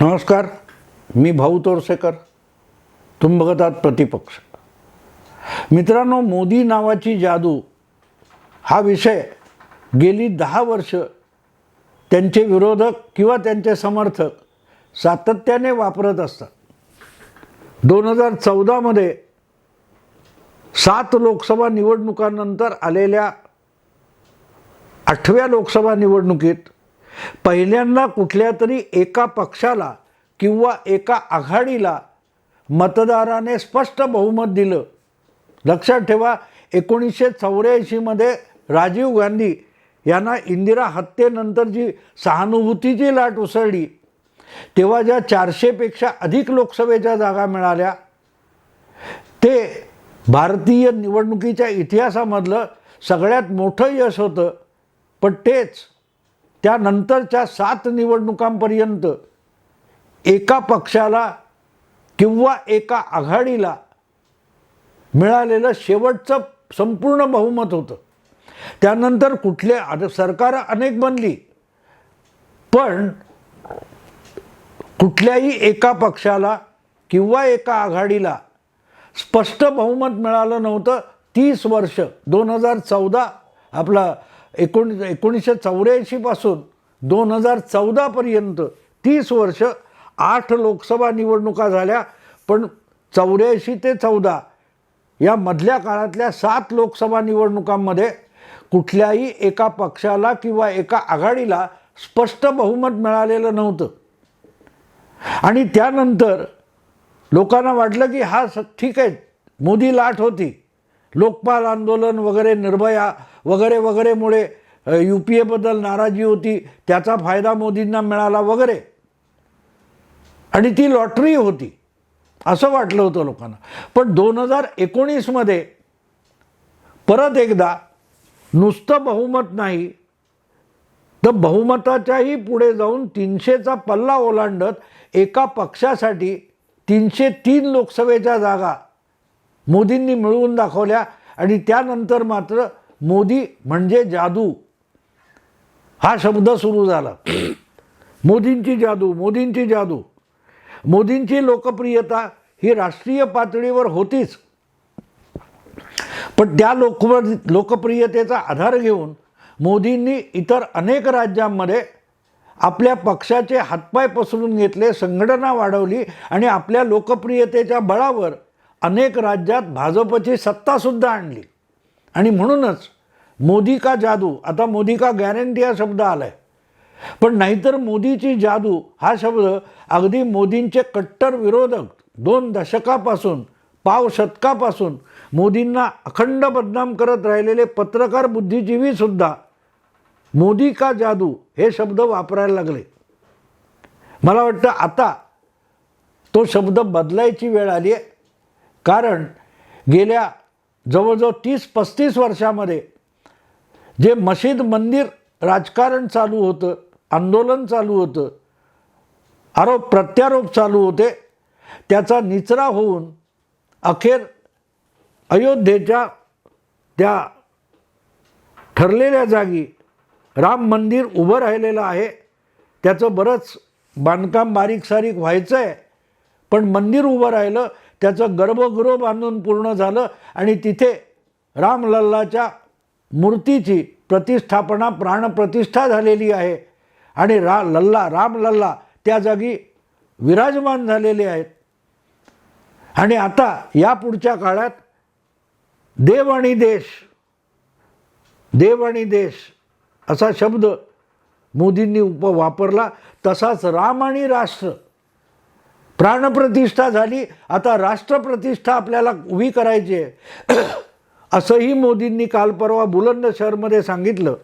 नमस्कार मी भाऊ तोरसेकर. तुम्ही बघत आहात प्रतिपक्ष. मित्रांनो मोदी नावाची जादू हा विषय गेली दहा वर्ष त्यांचे विरोधक किंवा त्यांचे समर्थक सातत्याने वापरत असतात. दोन हजार चौदामध्ये सात लोकसभा निवडणुकांनंतर आलेल्या आठव्या लोकसभा निवडणुकीत पहिल्यांदा कुठल्या तरी एका पक्षाला किंवा एका आघाडीला मतदाराने स्पष्ट बहुमत दिलं. लक्षात ठेवा एकोणीसशे चौऱ्याऐंशीमध्ये राजीव गांधी यांना इंदिरा हत्येनंतर जी सहानुभूतीची लाट उसळली तेव्हा ज्या चारशेपेक्षा अधिक लोकसभेच्या जागा मिळाल्या ते भारतीय निवडणुकीच्या इतिहासामधलं सगळ्यात मोठं यश होतं. पण तेच त्यानंतरच्या सात निवडणुकांपर्यंत एका पक्षाला किंवा एका आघाडीला मिळालेलं शेवटचं संपूर्ण बहुमत होतं. त्यानंतर कुठले आता सरकार अनेक बनली पण कुठल्याही एका पक्षाला किंवा एका आघाडीला स्पष्ट बहुमत मिळालं नव्हतं. तीस वर्ष दोन हजार चौदा आपला एकोण एकोणीसशे चौऱ्याऐंशीपासून दोन हजार चौदापर्यंत तीस वर्ष आठ लोकसभा निवडणुका झाल्या पण चौऱ्याऐंशी ते चौदा या मधल्या काळातल्या सात लोकसभा निवडणुकांमध्ये कुठल्याही एका पक्षाला किंवा एका आघाडीला स्पष्ट बहुमत मिळालेलं नव्हतं. आणि त्यानंतर लोकांना वाटलं की हा स ठीक आहे मोदी लाट होती. लोकपाल आंदोलन वगैरे निर्भया वगैरे वगैरेमुळे यू पी एबद्दल नाराजी होती त्याचा फायदा मोदींना मिळाला वगैरे. आणि ती लॉटरी होती असं वाटलं होतं लोकांना. पण दोन हजार एकोणीसमध्ये परत एकदा नुसतं बहुमत नाही तर बहुमताच्याही पुढे जाऊन तीनशेचा पल्ला ओलांडत एका पक्षासाठी तीनशे तीन लोकसभेच्या जागा मोदींनी मिळवून दाखवल्या आणि त्यानंतर मात्र मोदी म्हणजे जादू. हा शब्द सुरू झाला. मोदींची जादू मोदींची जादू. मोदींची लोकप्रियता ही राष्ट्रीय पातळीवर होतीच. पण त्या लोक लोकप्रियतेचा आधार घेऊन मोदींनी इतर अनेक राज्यांमध्ये आपल्या पक्षाचे हातपाय पसरून घेतले संघटना वाढवली आणि आपल्या लोकप्रियतेच्या बळावर अनेक राज्यात भाजपची सत्तासुद्धा आणली. आणि म्हणूनच मोदी का जादू? आता मोदी का गॅरंटी हा शब्द आला आहे पण नाहीतर मोदीची जादू हा शब्द अगदी मोदींचे कट्टर विरोधक दोन दशकापासून पाव शतकापासून मोदींना अखंड बदनाम करत राहिलेले पत्रकार बुद्धिजीवीसुद्धा मोदी का जादू हे शब्द वापरायला लागले. मला वाटतं आता तो शब्द बदलायची वेळ आली आहे. कारण गेल्या जवळजवळ तीस पस्तीस वर्षामध्ये जे मशीद मंदिर राजकारण चालू होतं आंदोलन चालू होतं आरोप प्रत्यारोप चालू होते त्याचा निचरा होऊन अखेर अयोध्येच्या त्या ठरलेल्या जागी राम मंदिर उभं राहिलेलं आहे. त्याचं बरंच बांधकाम बारीक सारीक व्हायचं आहे पण मंदिर उभं राहिलं त्याचं गर्भगृह बांधून पूर्ण झालं आणि तिथे रामलल्लाच्या मूर्तीची प्रतिष्ठापना प्राणप्रतिष्ठा झालेली आहे. आणि रा लल्ला रामलल्ला त्या जागी विराजमान झालेले आहेत. आणि आता या पुढच्या काळात देव आणि देश देव आणि देश असा शब्द मोदींनी उप वापरला तसाच राम आणि राष्ट्र प्राणप्रतिष्ठा झाली आता राष्ट्रप्रतिष्ठा आपल्याला उभी करायची आहे. असंही मोदींनी काल परवा बुलंद शहरमध्ये सांगितलं.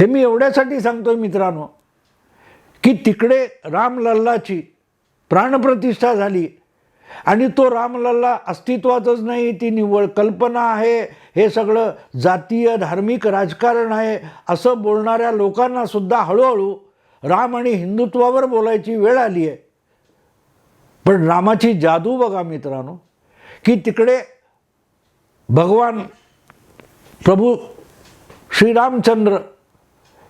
हे मी एवढ्यासाठी सांगतोय मित्रांनो की तिकडे रामलल्लाची प्राणप्रतिष्ठा झाली आणि तो रामलल्ला अस्तित्वातच नाही ती निव्वळ कल्पना आहे हे सगळं जातीय धार्मिक राजकारण आहे असं बोलणाऱ्या लोकांनासुद्धा हळूहळू राम आणि हिंदुत्वावर बोलायची वेळ आली आहे. पण रामाची जादू बघा मित्रांनो की तिकडे भगवान प्रभू श्रीरामचंद्र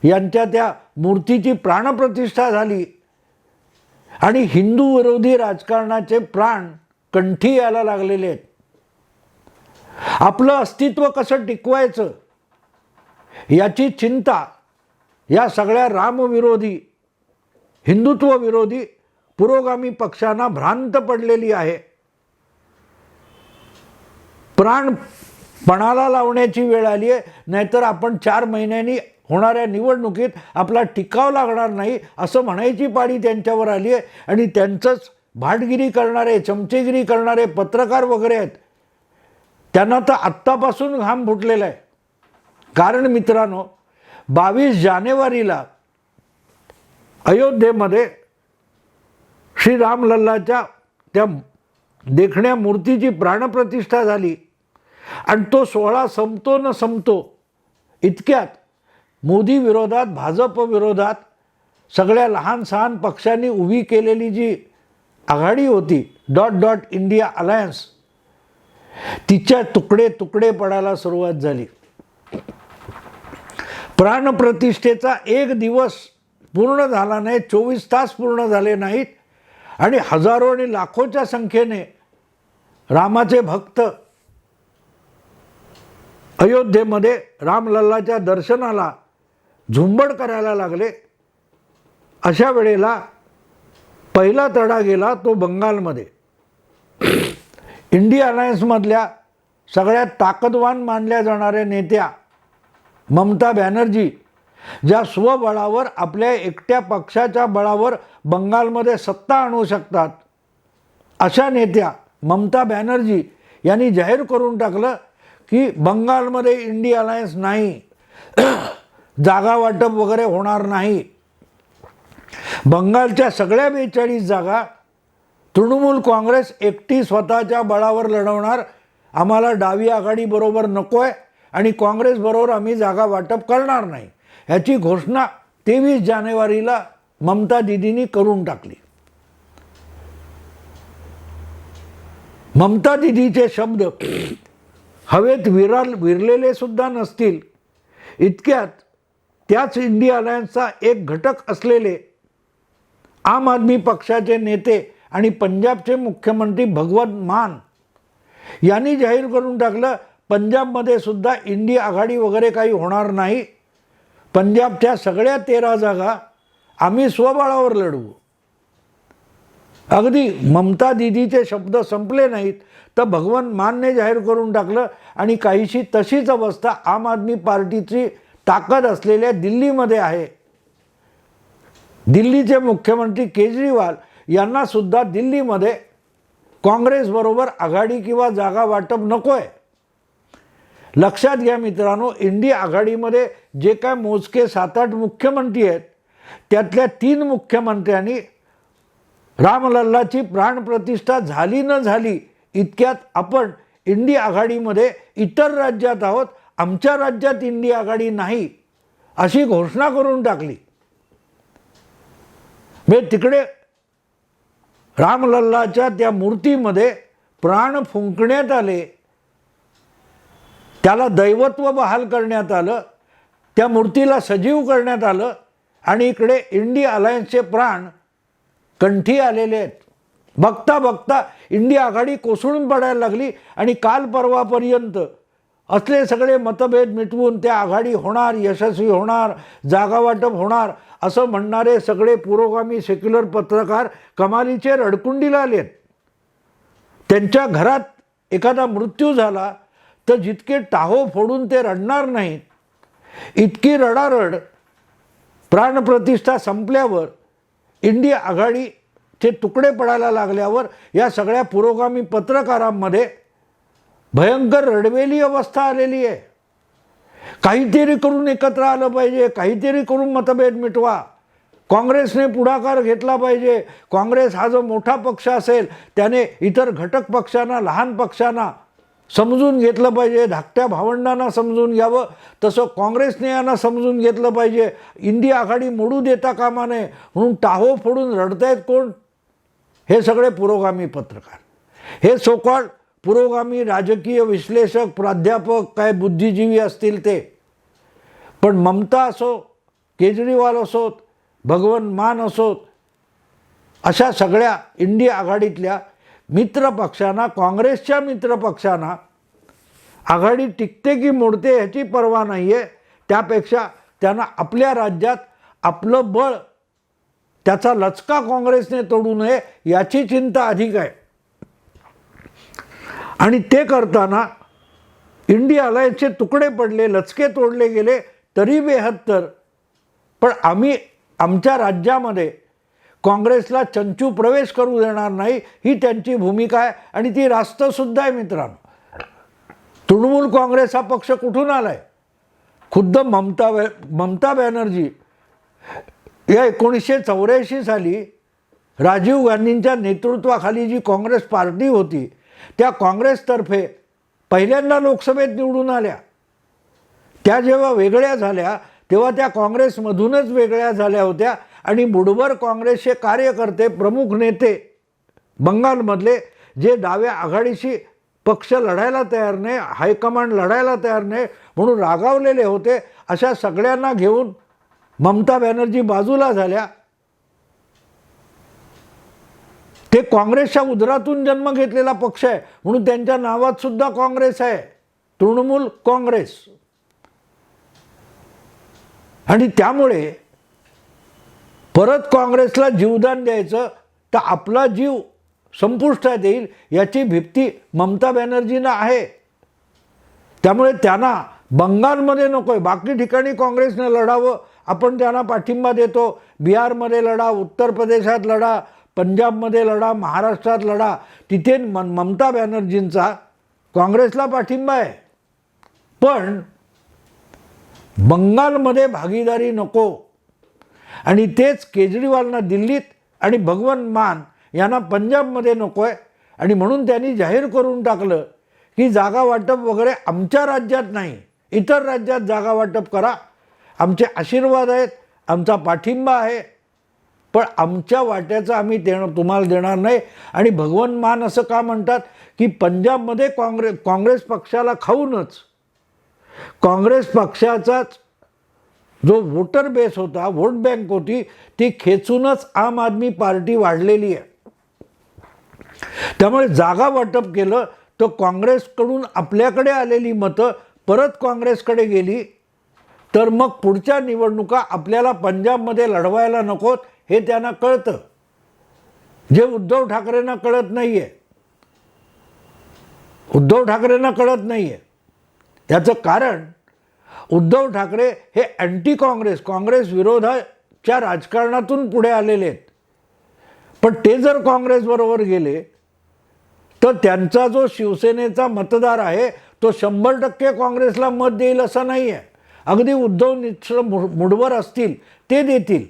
यांच्या त्या मूर्तीची प्राणप्रतिष्ठा झाली आणि हिंदू विरोधी राजकारणाचे प्राण कंठी यायला लागलेले आहेत. आपलं अस्तित्व कसं टिकवायचं याची चिंता या सगळ्या रामविरोधी हिंदुत्वविरोधी पुरोगामी पक्षांना भ्रांत पडलेली आहे. प्राण पणाला लावण्याची वेळ आली आहे नाहीतर आपण चार महिन्यांनी होणाऱ्या निवडणुकीत आपला टिकाव लागणार नाही असं म्हणायची पाळी त्यांच्यावर आली आहे. आणि त्यांचंच भाटगिरी करणारे चमचेगिरी करणारे पत्रकार वगैरे आहेत. त्यांना तर आत्तापासून घाम फुटलेला आहे. कारण मित्रांनो बावीस जानेवारीला अयोध्येमध्ये श्रीरामलल्लाच्या त्या देखण्या मूर्तीची प्राणप्रतिष्ठा झाली. आणि तो सोहळा संपतो न संपतो इतक्यात मोदी विरोधात भाजप विरोधात सगळ्या लहान सहान पक्षांनी उभी केलेली जी आघाडी होती डॉट डॉट इंडिया अलायन्स तिच्या तुकडे तुकडे पडायला सुरुवात झाली. प्राणप्रतिष्ठेचा एक दिवस पूर्ण झाला नाही चोवीस तास पूर्ण झाले नाहीत. आणि हजारो आणि लाखोच्या संख्येने रामाचे भक्त अयोध्येमध्ये रामलल्लाच्या दर्शनाला झुंबड करायला लागले. अशा वेळेला पहिला तडा गेला तो बंगालमध्ये. इंडिया अलायन्समधल्या सगळ्यात ताकदवान मानल्या जाणाऱ्या नेत्या ममता बॅनर्जी ज्या स्वबळावर आपल्या एकट्या पक्षाच्या बळावर बंगालमध्ये सत्ता आणू शकतात अशा नेत्या ममता बॅनर्जी यांनी जाहीर करून टाकलं की बंगालमध्ये इंडिया अलायन्स नाही जागा वाटप वगैरे होणार नाही. बंगालच्या सगळ्या बेचाळीस जागा तृणमूल काँग्रेस एकटी स्वतःच्या बळावर लढवणार आम्हाला डावी आघाडीबरोबर नको आहे आणि काँग्रेसबरोबर आम्ही जागा वाटप करणार नाही. ह्याची घोषणा तेवीस जानेवारीला ममता दिदींनी करून टाकली. ममता दिदीचे शब्द हवेत विराल विरलेले सुद्धा नसतील. इतक्यात त्याच इंडिया अलायन्सचा एक घटक असलेले आम आदमी पक्षाचे नेते आणि पंजाबचे मुख्यमंत्री भगवत मान यांनी जाहीर करून टाकलं पंजाबमध्ये सुद्धा इंडिया आघाडी वगैरे काही होणार नाही. पंजाबच्या सगळ्या तेरा जागा आम्ही स्वबळावर लढवू. अगदी ममता दिदीचे शब्द संपले नाहीत तर भगवान मानने जाहीर करून टाकलं आणि काहीशी तशीच अवस्था आम आदमी पार्टीची ताकद असलेल्या दिल्लीमध्ये आहे. दिल्लीचे मुख्यमंत्री केजरीवाल यांनासुद्धा दिल्लीमध्ये काँग्रेसबरोबर आघाडी किंवा जागा वाटप नको आहे लक्षात घ्या मित्रांनो इंडिया आघाडीमध्ये जे काय मोजके सात आठ मुख्यमंत्री आहेत त्यातल्या तीन मुख्यमंत्र्यांनी रामलल्लाची प्राणप्रतिष्ठा झाली न झाली इतक्यात आपण इंडिया आघाडीमध्ये इतर राज्यात आहोत आमच्या राज्यात इंडिया आघाडी नाही अशी घोषणा करून टाकली. म्हणजे तिकडे रामलल्लाच्या त्या मूर्तीमध्ये प्राण फुंकण्यात आले त्याला दैवत्व बहाल करण्यात आलं त्या मूर्तीला सजीव करण्यात आलं आणि इकडे इंडिया अलायन्सचे प्राण कंठी आलेले आहेत. बघता बघता इंडिया आघाडी कोसळून पडायला लागली आणि काल परवापर्यंत असले सगळे मतभेद मिटवून त्या आघाडी होणार यशस्वी होणार जागा वाटप होणार असं म्हणणारे सगळे पुरोगामी सेक्युलर पत्रकार कमालीचे रडकुंडीला आलेत. त्यांच्या घरात एखादा मृत्यू झाला तर जितके टाहो फोडून ते रडणार नाहीत. इतकी रडारड प्राणप्रतिष्ठा संपल्यावर इंडिया आघाडीचे तुकडे पडायला लागल्यावर या सगळ्या पुरोगामी पत्रकारांमध्ये भयंकर रडवेली अवस्था आलेली आहे. काहीतरी करून एकत्र आलं पाहिजे काहीतरी करून मतभेद मिटवा. काँग्रेसने पुढाकार घेतला पाहिजे. काँग्रेस हा जो मोठा पक्ष असेल त्याने इतर घटक पक्षांना लहान पक्षांना समजून घेतलं पाहिजे धाकट्या भावंडांना समजून घ्यावं. तसं काँग्रेसने यांना समजून घेतलं पाहिजे. इंडिया आघाडी मोडू देता कामा नये. म्हणून टाहो फोडून रडतायत कोण? हे सगळे पुरोगामी पत्रकार. हे सोकॉल पुरोगामी राजकीय विश्लेषक प्राध्यापक काय बुद्धिजीवी असतील ते. पण ममता असो केजरीवाल असोत भगवन मान असोत अशा सगळ्या इंडिया आघाडीतल्या मित्रपक्षांना काँग्रेसच्या मित्रपक्षांना आघाडी टिकते की मोडते ह्याची पर्वा नाही आहे त्यापेक्षा त्यांना आपल्या राज्यात आपलं बळ त्याचा लचका काँग्रेसने तोडू नये याची चिंता अधिक आहे. आणि ते करताना इंडिया अलायन्सचे तुकडे पडले लचके तोडले गेले तरी बेहत्तर. पण आम्ही आमच्या राज्यामध्ये काँग्रेसला चंचू प्रवेश करू देणार नाही ही त्यांची भूमिका आहे. आणि ती रास्तसुद्धा आहे मित्रांनो. तृणमूल काँग्रेस हा पक्ष कुठून आला आहे खुद्द ममता बॅ ममता बॅनर्जी. या एकोणीसशे चौऱ्याऐंशी साली राजीव गांधींच्या नेतृत्वाखाली जी काँग्रेस पार्टी होती त्या काँग्रेसतर्फे पहिल्यांदा लोकसभेत निवडून आल्या. त्या जेव्हा वेगळ्या झाल्या तेव्हा त्या काँग्रेसमधूनच वेगळ्या झाल्या होत्या. आणि मुडवर काँग्रेसचे कार्यकर्ते प्रमुख नेते बंगालमधले जे डाव्या आघाडीशी पक्ष लढायला तयार नाही हायकमांड लढायला तयार नाही म्हणून रागावलेले होते अशा सगळ्यांना घेऊन ममता बॅनर्जी बाजूला झाल्या. ते काँग्रेसच्या उदरातून जन्म घेतलेला पक्ष आहे म्हणून त्यांच्या नावात सुद्धा काँग्रेस आहे तृणमूल काँग्रेस. आणि त्यामुळे परत काँग्रेसला जीवदान द्यायचं तर आपला जीव संपुष्टात येईल याची भीती ममता बॅनर्जींना आहे. त्यामुळे त्यांना बंगालमध्ये नको आहे बाकी ठिकाणी काँग्रेसनं लढावं आपण त्यांना पाठिंबा देतो. बिहारमध्ये लढा उत्तर प्रदेशात लढा पंजाबमध्ये लढा महाराष्ट्रात लढा तिथे म ममता बॅनर्जींचा काँग्रेसला पाठिंबा आहे. पण बंगालमध्ये भागीदारी नको. आणि तेच केजरीवालना दिल्लीत आणि भगवंत मान यांना पंजाबमध्ये नको आहे आणि म्हणून त्यांनी जाहीर करून टाकलं की जागा वाटप वगैरे आमच्या राज्यात नाही इतर राज्यात जागा वाटप करा. आमचे आशीर्वाद आहेत आमचा पाठिंबा आहे. पण आमच्या वाट्याचं आम्ही देणं तुम्हाला देणार नाही. आणि भगवंत मान असं का म्हणतात की पंजाबमध्ये काँग्रेस काँग्रेस पक्षाला खाऊनच काँग्रेस पक्षाचाच जो वोटर बेस होता वोट बँक होती ती खेचूनच आम आदमी पार्टी वाढलेली आहे. त्यामुळे जागा वाटप केलं तर काँग्रेसकडून आपल्याकडे आलेली मतं परत काँग्रेसकडे गेली तर मग पुढच्या निवडणुका आपल्याला पंजाबमध्ये लढवायला नकोत हे त्यांना कळतं. जे उद्धव ठाकरेंना कळत नाही आहे उद्धव ठाकरेंना कळत नाही आहे याचं कारण उद्धव ठाकरे हे अँटी काँग्रेस काँग्रेस विरोधाच्या राजकारणातून पुढे आलेले आहेत. पण ते जर काँग्रेसबरोबर गेले तर त्यांचा जो शिवसेनेचा मतदार आहे तो शंभर टक्के काँग्रेसला मत देईल असं नाही आहे अगदी उद्धव मिश्र मुडवर असतील ते देतील.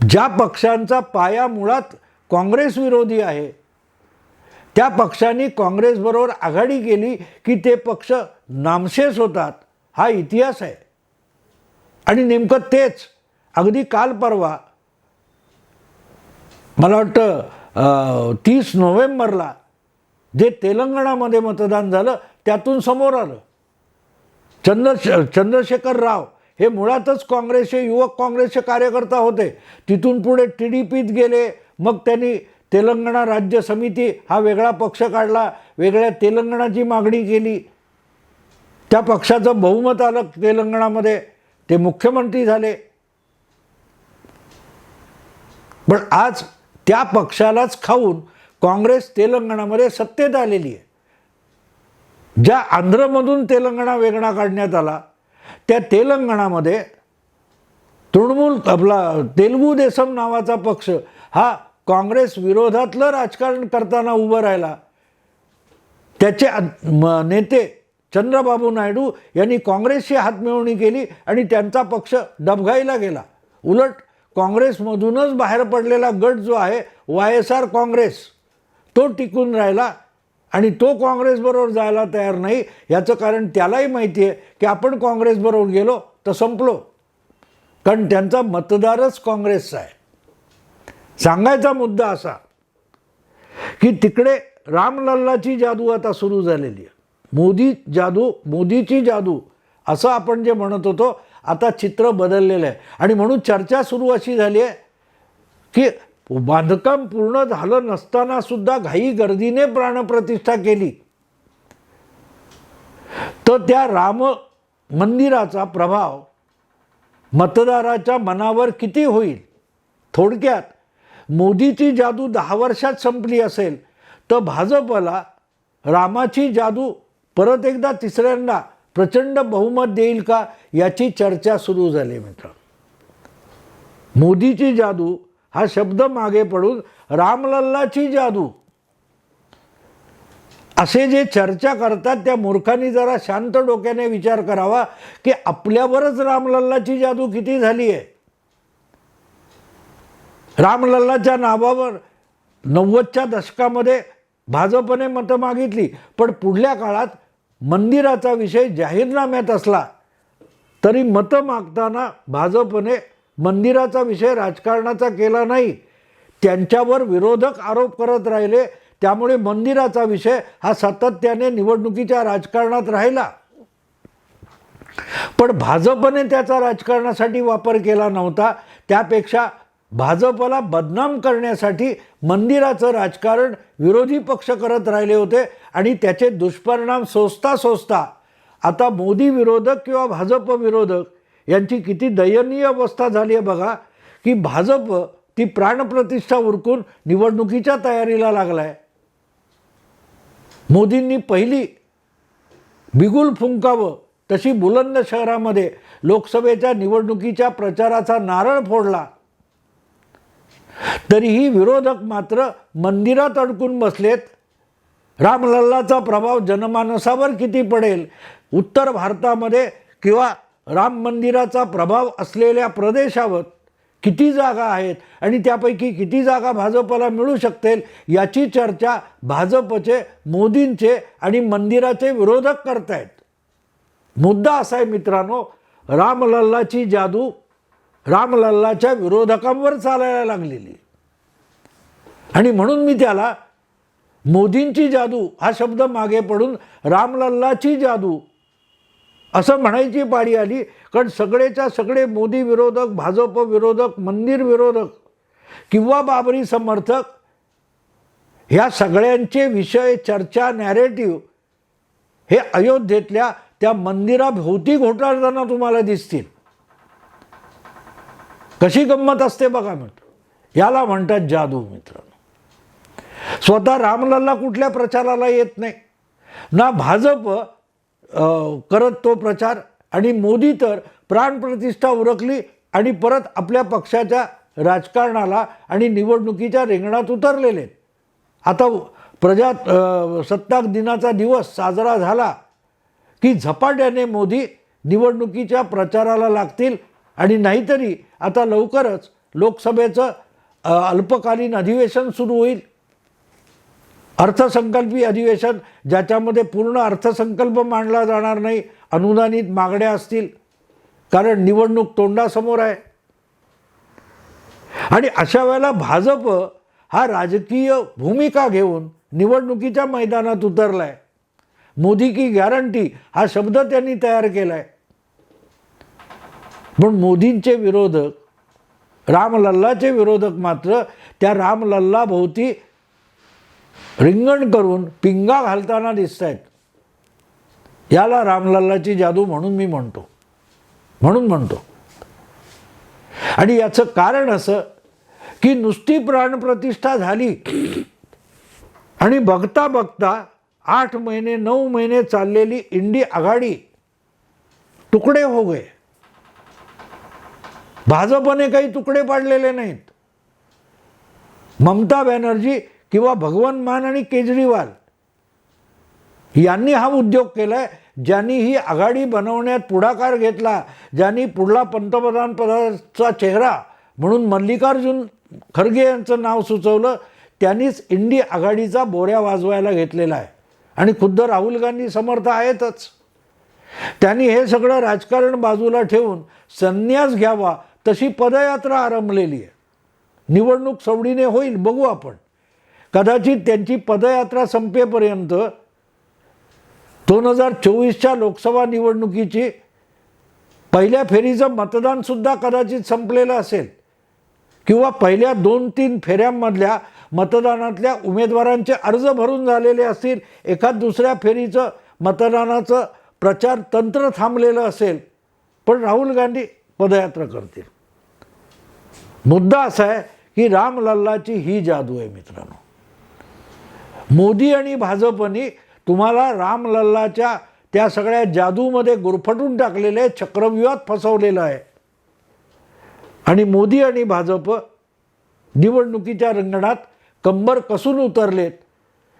ज्या पक्षांचा पाया मुळात काँग्रेस विरोधी आहे त्या पक्षांनी काँग्रेसबरोबर आघाडी केली की ते पक्ष नामशेष होतात. हा इतिहास आहे. आणि नेमकं तेच अगदी काल परवा मला वाटतं तीस नोव्हेंबरला जे तेलंगणामध्ये मतदान झालं त्यातून समोर आलं. चंद्र चंद्रशेखर राव हे मुळातच काँग्रेसचे युवक काँग्रेसचे कार्यकर्ता होते. तिथून पुढे टी डी पीत गेले मग त्यांनी तेलंगणा राज्य समिती हा वेगळा पक्ष काढला वेगळ्या तेलंगणाची मागणी केली. त्या पक्षाचं बहुमत आलं तेलंगणामध्ये. ते मुख्यमंत्री झाले. पण आज त्या पक्षालाच खाऊन काँग्रेस तेलंगणामध्ये सत्तेत आलेली आहे. ज्या आंध्रमधून तेलंगणा वेगळा काढण्यात आला त्या तेलंगणामध्ये तृणमूल आपला तेलगू देसम नावाचा पक्ष हा काँग्रेस विरोधातलं राजकारण करताना उभं राहिला. त्याचे नेते चंद्रबाबू नायडू यांनी काँग्रेसशी हातमिळवणी केली आणि त्यांचा पक्ष डबघाईला गेला. उलट काँग्रेसमधूनच बाहेर पडलेला गट जो आहे वाय एस आर काँग्रेस तो टिकून राहिला आणि तो काँग्रेसबरोबर जायला तयार नाही. याचं कारण त्यालाही माहिती आहे की आपण काँग्रेसबरोबर गेलो तर संपलो. कारण त्यांचा मतदारच काँग्रेसचा आहे. सांगायचा मुद्दा असा की तिकडे रामलल्लाची जादू आता सुरू झालेली आहे. मोदी जादू मोदीची जादू असं आपण जे म्हणत होतो आता चित्र बदललेलं आहे. आणि म्हणून चर्चा सुरू अशी झाली आहे की बांधकाम पूर्ण झालं नसताना सुद्धा घाई गर्दीने प्राणप्रतिष्ठा केली. तर त्या राम मंदिराचा प्रभाव मतदाराच्या मनावर किती होईल? थोडक्यात मोदीची जादू दहा वर्षात संपली असेल तर भाजपला रामाची जादू परत एकदा तिसऱ्यांदा प्रचंड बहुमत देईल का याची चर्चा सुरू झाली मित्र. मोदीची जादू हा शब्द मागे पडून रामलल्लाची जादू. असे जे चर्चा करतात त्या मूर्खांनी जरा शांत डोक्याने विचार करावा की आपल्यावरच रामलल्लाची जादू किती झाली आहे. रामलल्लाच्या नावावर नव्वदच्या दशकामध्ये भाजपने मतं मागितली पण पुढल्या काळात मंदिराचा विषय जाहीरनाम्यात असला तरी मतं मागताना भाजपने मंदिराचा विषय राजकारणाचा केला नाही. त्यांच्यावर विरोधक आरोप करत राहिले. त्यामुळे मंदिराचा विषय हा सातत्याने निवडणुकीच्या राजकारणात राहिला. पण भाजपने त्याचा राजकारणासाठी वापर केला नव्हता. त्यापेक्षा भाजपला बदनाम करण्यासाठी मंदिराचं राजकारण विरोधी पक्ष करत राहिले होते आणि त्याचे दुष्परिणाम सोसता सोसता आता मोदी विरोधक किंवा भाजप विरोधक यांची किती दयनीय अवस्था झाली आहे बघा की भाजप ती प्राणप्रतिष्ठा उरकून निवडणुकीच्या तयारीला लागला आहे मोदींनी पहिली बिगुल फुंकावं तशी बुलंद शहरामध्ये लोकसभेच्या निवडणुकीच्या प्रचाराचा नारळ फोडला. तरीही विरोधक मात्र मंदिरात अडकून बसलेत. रामलल्लाचा प्रभाव जनमानसावर किती पडेल? उत्तर भारतामध्ये किंवा राम मंदिराचा प्रभाव असलेल्या प्रदेशावर किती जागा आहेत आणि त्यापैकी किती जागा भाजपला मिळू शकतील याची चर्चा भाजपचे मोदींचे आणि मंदिराचे विरोधक करतायत. मुद्दा असा आहे मित्रांनो रामलल्लाची जादू रामलल्लाच्या विरोधकांवर चालायला लागलेली. आणि म्हणून मी त्याला मोदींची जादू हा शब्द मागे पडून रामलल्लाची जादू असं म्हणायची पाळी आली. कारण सगळेच्या सगळे मोदी विरोधक भाजप विरोधक मंदिर विरोधक किंवा बाबरी समर्थक ह्या सगळ्यांचे विषय चर्चा नॅरेटिव्ह हे अयोध्येतल्या त्या मंदिराभोवती घोटाळताना तुम्हाला दिसतील. कशी गंमत असते बघा मित्र याला म्हणतात जादू मित्रांनो. स्वतः रामलल्ला कुठल्या प्रचाराला येत नाही. ना भाजप करत तो प्रचार आणि मोदी तर प्राणप्रतिष्ठा उरकली आणि परत आपल्या पक्षाच्या राजकारणाला आणि निवडणुकीच्या रिंगणात उतरलेले. आहेत. आता प्रजा सत्ताक दिनाचा दिवस साजरा झाला की झपाट्याने मोदी निवडणुकीच्या प्रचाराला लागतील आणि नाहीतरी आता लवकरच लोकसभेचं अल्पकालीन अधिवेशन सुरू होईल. अर्थसंकल्पीय अधिवेशन ज्याच्यामध्ये पूर्ण अर्थसंकल्प मांडला जाणार नाही अनुदानित मागण्या असतील. कारण निवडणूक तोंडासमोर आहे. आणि अशा वेळेला भाजप हा राजकीय भूमिका घेऊन निवडणुकीच्या मैदानात उतरला आहे मोदी की गॅरंटी हा शब्द त्यांनी तयार केला आहे पण मोदींचे विरोधक रामलल्लाचे विरोधक मात्र त्या रामलल्ला भोवती रिंगण करून पिंगा घालताना दिसत आहेत याला रामलल्लाची जादू म्हणून मी म्हणतो. म्हणून म्हणतो. आणि याचं कारण असं की नुसती प्राणप्रतिष्ठा झाली आणि बघता बघता आठ महिने नऊ महिने चाललेली इंडी आघाडी तुकडे हो गए. भाजपने काही तुकडे पाडलेले नाहीत. ममता बॅनर्जी किंवा भगवान मान आणि केजरीवाल यांनी हा उद्योग केलाय ज्यांनी ही आघाडी बनवण्यात पुढाकार घेतला ज्यांनी पुढला पंतप्रधान पदाचा चेहरा म्हणून मल्लिकार्जुन खरगे यांचं नाव सुचवलं त्यांनीच इंडी आघाडीचा बोऱ्या वाजवायला घेतलेला आहे. आणि खुद्द राहुल गांधी समर्थ आहेतच. त्यांनी हे सगळं राजकारण बाजूला ठेवून संन्यास घ्यावा तशी पदयात्रा आरंभलेली आहे. निवडणूक सवडीने होईल बघू आपण. कदाचित त्यांची पदयात्रा संपेपर्यंत दोन हजार चोवीसच्या लोकसभा निवडणुकीची पहिल्या फेरीचं मतदानसुद्धा कदाचित संपलेलं असेल. किंवा पहिल्या दोन तीन फेऱ्यांमधल्या मतदानातल्या उमेदवारांचे अर्ज भरून झालेले असतील एखाद दुसऱ्या फेरीचं मतदानाचं प्रचार तंत्र थांबलेलं असेल. पण राहुल गांधी पदयात्रा करतील. मुद्दा असा आहे की रामलल्लाची ही जादू आहे मित्रांनो. मोदी आणि भाजपनी तुम्हाला रामलल्लाच्या त्या सगळ्या जादूमध्ये गुरफटून टाकलेलं आहे चक्रव्यूहात फसवलेलं आहे. आणि मोदी आणि भाजप निवडणुकीच्या रिंगणात कंबर कसून उतरलेत.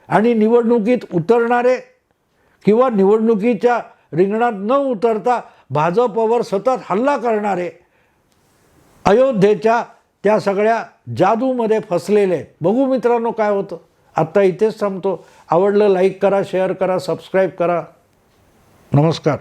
आणि निवडणुकीत उतरणारे किंवा निवडणुकीच्या रिंगणात न उतरता भाजपवर सतत हल्ला करणारे अयोध्येच्या त्या सगळ्या जादूमध्ये फसलेले. आहेत बघू मित्रांनो काय होतं. आत्ता इथेच थांबतो. आवडलं लाईक करा शेअर करा सबस्क्राईब करा. नमस्कार.